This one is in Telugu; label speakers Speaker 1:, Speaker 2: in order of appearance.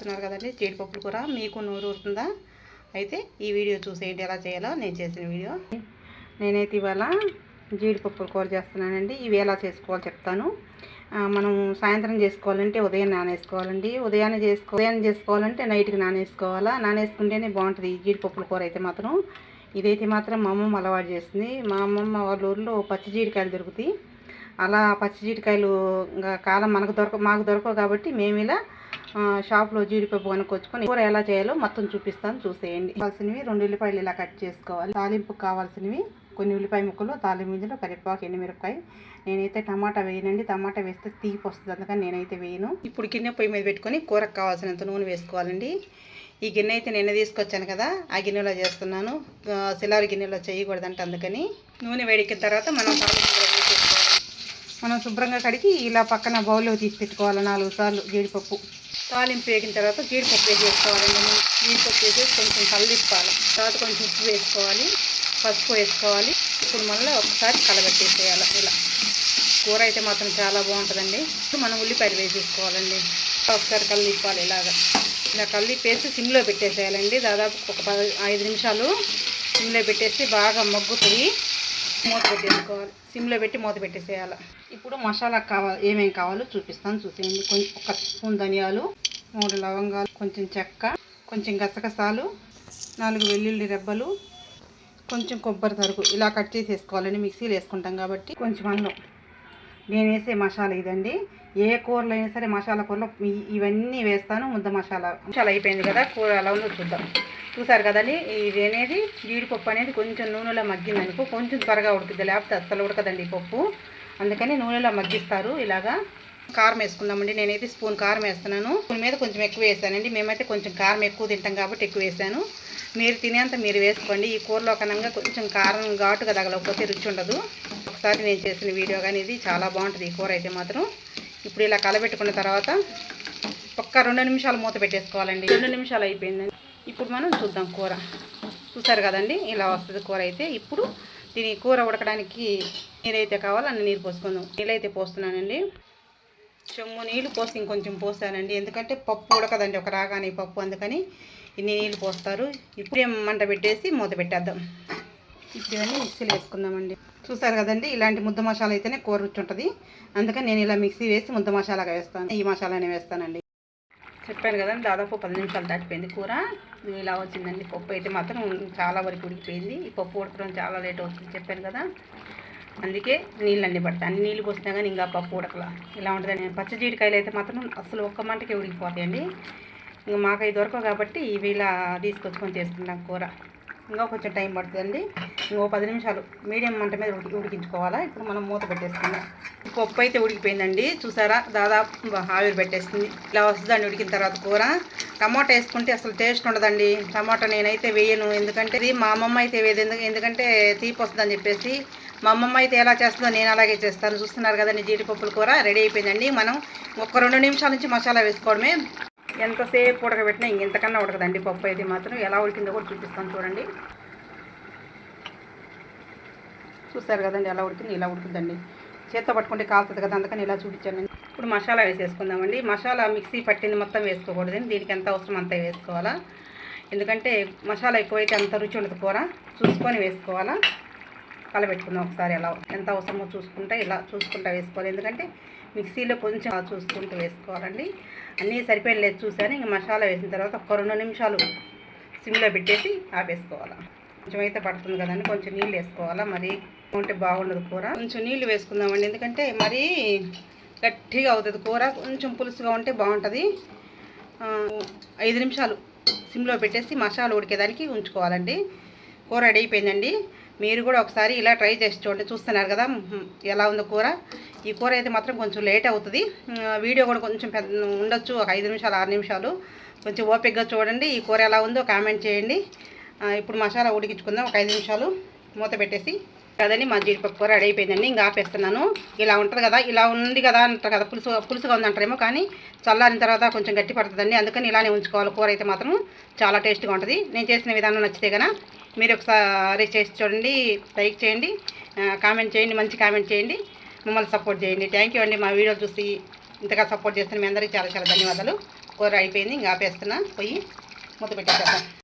Speaker 1: చూస్తున్నారు కదండి. జీడిపప్పులు కూర మీకు నూరు ఊరుతుందా? అయితే ఈ వీడియో చూసేయండి ఎలా చేయాలో నేను చేసిన వీడియో. నేనైతే ఇవాళ జీడిపప్పుల కూర చేస్తున్నానండి. ఇవి ఎలా చేసుకోవాలో చెప్తాను. మనం సాయంత్రం చేసుకోవాలంటే ఉదయం నానేసుకోవాలండి. ఉదయాన్నే చేసుకో ఉదయాన్నే చేసుకోవాలంటే నైట్కి నానేసుకోవాలా? నానేసుకుంటేనే బాగుంటుంది జీడిపప్పుల కూర అయితే మాత్రం. ఇదైతే మాత్రం మా అమ్మమ్మ అలవాటు చేస్తుంది మా అమ్మమ్మ వాళ్ళ ఊర్లో పచ్చి జీడికాయలు దొరుకుతాయి. అలా పచ్చి జీడికాయలు ఇంకా కాలం మనకు దొరక మాకు దొరకవు కాబట్టి మేము ఇలా షాప్లో జీడిపప్పు కొనుక్కొచ్చుకొని కూర ఎలా చేయాలో మొత్తం చూపిస్తాను చూసేయండి. కావాల్సినవి రెండు ఉల్లిపాయలు ఇలా కట్ చేసుకోవాలి. తాలింపు కావాల్సినవి కొన్ని ఉల్లిపాయ ముక్కలు తాలింపు గింజలు కరివేపాకు ఎండుమిరపకాయ. నేనైతే టమాటా వేయనండి. టమాటా వేస్తే తీపి వస్తుంది అందుకని నేనైతే వేయను. ఇప్పుడు గిన్నె పొయ్యి మీద పెట్టుకొని కూరకు కావాల్సినంత నూనె వేసుకోవాలండి. ఈ గిన్నె అయితే నిన్న తీసుకొచ్చాను కదా ఆ గిన్నెలో చేస్తున్నాను. ఆ, సిలారు గిన్నెలో చేయకూడదంట అందుకని. నూనె వేడికిన తర్వాత మనం మనం శుభ్రంగా కడిగి ఇలా పక్కన బౌల్లో తీసి పెట్టుకోవాలి నాలుగు సార్లు జీడిపప్పు. తాలింపు వేగిన తర్వాత జీడిపప్పు వేసేసుకోవాలండి జీడిపప్పు వేసేసి కొంచెం కల్లిప్పాలి. తర్వాత కొంచెం ఉప్పు వేసుకోవాలి. పసుపు వేసుకోవాలి. ఇప్పుడు మళ్ళీ ఒకసారి కలగట్టేసేయాలి ఇలా. కూర అయితే మాత్రం చాలా బాగుంటుందండి. ఇప్పుడు మనం ఉల్లిపాయలు వేసేసుకోవాలండి. ఒకసారి కల్లిప్పాలి ఇలాగా. ఇలా కల్లిప్పేసి సిమ్లో పెట్టేసేయాలండి. దాదాపు ఒక పది ఐదు నిమిషాలు సిమ్లో పెట్టేసి బాగా మగ్గుతుంది. మూత పెట్టేసుకోవాలి. సిమ్లో పెట్టి మూత పెట్టేసేయాలి. ఇప్పుడు మసాలా కావాలి ఏమేమి కావాలో చూపిస్తాను. చూసేయండి. కొంచెం ఒక స్పూన్ ధనియాలు మూడు లవంగాలు కొంచెం చెక్క కొంచెం గసగసాలు నాలుగు వెల్లుల్లి రెబ్బలు కొంచెం కొబ్బరి తరుగు ఇలా కట్ చేసి వేసుకోవాలండి. మిక్సీలో వేసుకుంటాం కాబట్టి కొంచెం అన్నం. నేను వేసే మసాలా ఇదండి. ఏ కూరలో అయినా సరే మసాలా కూరలో ఇవన్నీ వేస్తాను. ముద్ద మసాలా. మసాలా అయిపోయింది కదా కూర ఎలా ఉందో చూద్దాం. చూసారు కదండి ఇది అనేది జీడిపప్పు అనేది కొంచెం నూనెలో మగ్గింది అనుకో కొంచెం త్వరగా ఉడుకుద్ది. లేకపోతే అస్సలు ఉడకదండి ఈ పప్పు. అందుకని నూనెలో మగ్గిస్తారు ఇలాగా. కారం వేసుకుందామండి. నేనైతే స్పూన్ కారం వేస్తున్నాను. స్పూన్ మీద కొంచెం ఎక్కువ వేసానండి. మేమైతే కొంచెం కారం ఎక్కువ తింటాం కాబట్టి ఎక్కువ వేసాను. మీరు తినేంత మీరు వేసుకోండి. ఈ కూరలో కనంగా కొంచెం కారం ఘాటుగా తగలకపోతే రుచి ఉండదు. ఒకసారి నేను చేసిన వీడియో కానీ ఇది చాలా బాగుంటుంది. ఈ కూర అయితే మాత్రం ఇప్పుడు ఇలా కలబెట్టుకున్న తర్వాత ఒక్క రెండు నిమిషాలు మూత పెట్టేసుకోవాలండి. రెండు నిమిషాలు అయిపోయిందండి. ఇప్పుడు మనం చూద్దాం కూర. చూసారు కదండి? ఇలా వస్తుంది కూర అయితే. ఇప్పుడు దీని కూర ఉడకడానికి నీరైతే కావాలో అన్ని నీరు పోసుకుందాం. నీళ్ళైతే పోస్తున్నానండి. చెమ్ము నీళ్ళు పోసి ఇంకొంచెం పోసానండి ఎందుకంటే పప్పు ఉడకదండి ఒక రాగానే ఈ పప్పు. అందుకని ఇన్ని నీళ్ళు పోస్తారు. ఇప్పుడు మంట పెట్టేసి మూత పెట్టేద్దాం. ఇప్పుడు ఇవన్నీ మిక్సీలో వేసుకుందామండి. చూసారు కదండి ఇలాంటి ముద్ద మసాలా అయితేనే కూర రుచి ఉంటుంది. అందుకని నేను ఇలా మిక్సీ వేసి ముద్ద మసాలాగా వేస్తాను. ఈ మసాలానే వేస్తానండి. చెప్పాను కదండి దాదాపు పది నిమిషాలు దాటిపోయింది కూర. ఇలా వచ్చిందండి. పప్పు అయితే మాత్రం చాలా వరకు ఉడికిపోయింది. ఈ పప్పు ఉడకడం చాలా లేట్ అవుతుంది చెప్పాను కదా. అందుకే నీళ్ళు అన్నీ పడతాయి. అన్ని నీళ్ళు పోసినా కానీ ఇంకా పప్పు ఉడకల. ఇలా ఉంటుందని పచ్చ జీడికాయలు అయితే మాత్రం అసలు ఒక్క మంటకి ఉడికిపోతాయండి. ఇంకా మాకు అవి దొరకవు కాబట్టి ఇవి ఇలా తీసుకొచ్చుకొని చేసుకుంటాం కూర. ఇంకా కొంచెం టైం పడుతుందండి. ఇంకో పది నిమిషాలు మీడియం మంట మీద ఉడికి ఉడికించుకోవాలా? ఇప్పుడు మనం మూత పెట్టేసుకుందాం. పప్పు అయితే ఉడికిపోయిందండి. చూసారా? దాదాపు ఆవిరి పెట్టేస్తుంది. ఇలా వస్తుందండి ఉడికిన తర్వాత కూర. టమాటా వేసుకుంటే అసలు టేస్ట్ ఉండదండి. టమాటా నేనైతే వేయను. ఎందుకంటే ఇది మా అమ్మమ్మ అయితే వేయదు ఎందుకంటే తీపి వస్తుందని చెప్పేసి మా అమ్మమ్మ అయితే ఎలా చేస్తుందో నేను అలాగే చేస్తాను. చూస్తున్నారు కదండి జీడిపప్పుల కూర రెడీ అయిపోయిందండి. మనం ఒక రెండు నిమిషాల నుంచి మసాలా వేసుకోవడమే. ఎంతసేపు ఉడకబెట్టినా ఇంకెంతకన్నా ఉడకదండి పప్పు అయితే మాత్రం. ఎలా ఉడికిందో కూడా చూపిస్తాను చూడండి. చూస్తారు కదండి ఎలా ఉడికింది ఇలా ఉడుకుతుందండి. చేత్తో పట్టుకుంటే కాలుతుంది కదా అందుకని ఇలా చూపించాను ఇప్పుడు మసాలా వేసేసుకుందామండి. మసాలా మిక్సీ పట్టింది మొత్తం వేసుకోకూడదండి. దీనికి ఎంత అవసరం అంత వేసుకోవాలా. ఎందుకంటే మసాలా ఎక్కువైతే అంత రుచి ఉండదు కూర. చూసుకొని వేసుకోవాలా. కలబెట్టుకుందాం ఒకసారి ఎలా ఎంత అవసరమో చూసుకుంటా ఇలా చూసుకుంటా వేసుకోవాలి. ఎందుకంటే మిక్సీలో కొంచెం చూసుకుంటూ వేసుకోవాలండి. అన్నీ సరిపోయిన లేదు చూసాను. ఇంక మసాలా వేసిన తర్వాత ఒక రెండు నిమిషాలు సిమ్లో పెట్టేసి ఆపేసుకోవాలి. కొంచెం అయితే పడుతుంది కదండి. కొంచెం నీళ్ళు వేసుకోవాలా. మరి ఉంటే బాగుండదు కూర. కొంచెం నీళ్ళు వేసుకుందామండి. ఎందుకంటే మరీ గట్టిగా అవుతుంది కూర. కొంచెం పులుసుగా ఉంటే బాగుంటుంది. ఐదు నిమిషాలు సిమ్లో పెట్టేసి మసాలా ఉడికేదానికి ఉంచుకోవాలండి. కూర రెడీ అయిపోయిందండి. మీరు కూడా ఒకసారి ఇలా ట్రై చేసి చూడండి. చూస్తున్నారు కదా? ఎలా ఉందో కూర? ఈ కూర అయితే మాత్రం కొంచెం లేట్ అవుతుంది. వీడియో కూడా కొంచెం పెద్ద ఉండొచ్చు. ఒక ఐదు నిమిషాలు ఆరు నిమిషాలు. కొంచెం ఓపిక్గా చూడండి. ఈ కూర ఎలా ఉందో కామెంట్ చేయండి. ఇప్పుడు మసాలా ఉడికించుకుందాం. ఒక ఐదు నిమిషాలు మూత పెట్టేసి కదండి మా జీడిపప్పు కూర రెడీ అయిపోయిందండి ఇంకా ఆపేస్తున్నాను. ఇలా ఉంటుంది కదా ఇలా ఉంది కదా అంటారు కదా పులుసు పులుసుగా ఉందంటారేమో కానీ చల్లారిన తర్వాత కొంచెం గట్టి పడుతుందండి. అందుకని ఇలానే ఉంచుకోవాలి. కూర అయితే మాత్రం చాలా టేస్ట్గా ఉంటుంది. నేను చేసిన విధానం నచ్చితే కదా మీరు ఒకసారి చేసి చూడండి లైక్ చేయండి కామెంట్ చేయండి మంచి కామెంట్ చేయండి. మమ్మల్ని సపోర్ట్ చేయండి. థ్యాంక్ యూ అండి మా వీడియో చూసి ఇంతగా సపోర్ట్ చేస్తున్న మీ అందరికీ చాలా చాలా ధన్యవాదాలు. కూర అయిపోయింది ఇంకా ఆపేస్తున్నా. పోయి మూత పెట్టేస్తాను